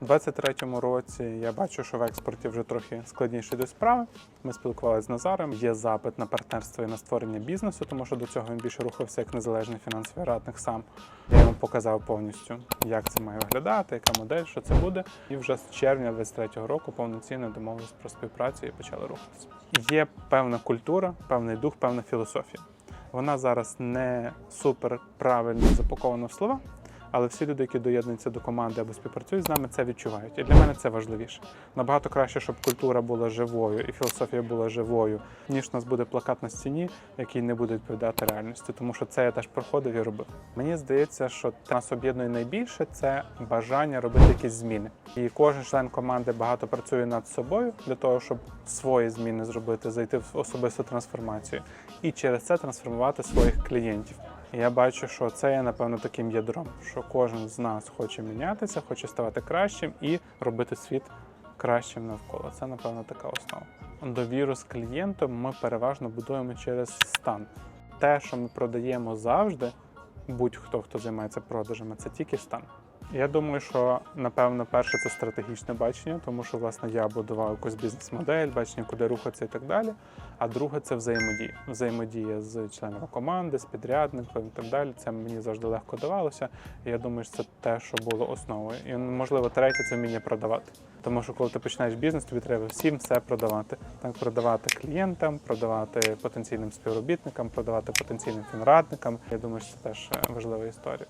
У 23-му році я бачу, що в експорті вже трохи складніше йдуть справи. Ми спілкувалися з Назаром. Є запит на партнерство і на створення бізнесу, тому що до цього він більше рухався як незалежний фінансовий радник сам. Я йому показав повністю, як це має виглядати, яка модель, що це буде. І вже з червня 23-го року повноцінно домовились про співпрацю і почали рухатися. Є певна культура, певний дух, певна філософія. Вона зараз не супер правильно запакована в слова, але всі люди, які доєднуються до команди або співпрацюють з нами, це відчувають. І для мене це важливіше. Набагато краще, щоб культура була живою і філософія була живою, ніж у нас буде плакат на стіні, який не буде відповідати реальності. Тому що це я теж проходив і робив. Мені здається, що нас об'єднує найбільше це бажання робити якісь зміни. І кожен член команди багато працює над собою для того, щоб свої зміни зробити, зайти в особисту трансформацію і через це трансформувати своїх клієнтів. Я бачу, що це є напевно таким ядром, що кожен з нас хоче мінятися, хоче ставати кращим і робити світ кращим навколо. Це напевно така основа. Довіру з клієнтом ми переважно будуємо через стан. Те, що ми продаємо завжди, будь-хто хто займається продажами, це тільки стан. Я думаю, що напевно перше це стратегічне бачення, тому що власне я будував якусь бізнес-модель, бачення, куди рухатися і так далі. А друге це взаємодія. Взаємодія з членами команди, з підрядником і так далі. Це мені завжди легко давалося. Я думаю, що це те, що було основою. І можливо, третє це вміння продавати. Тому що коли ти починаєш бізнес, тобі треба всім все продавати. Так, продавати клієнтам, продавати потенційним співробітникам, продавати потенційним фінрадникам. Я думаю, що це теж важлива історія.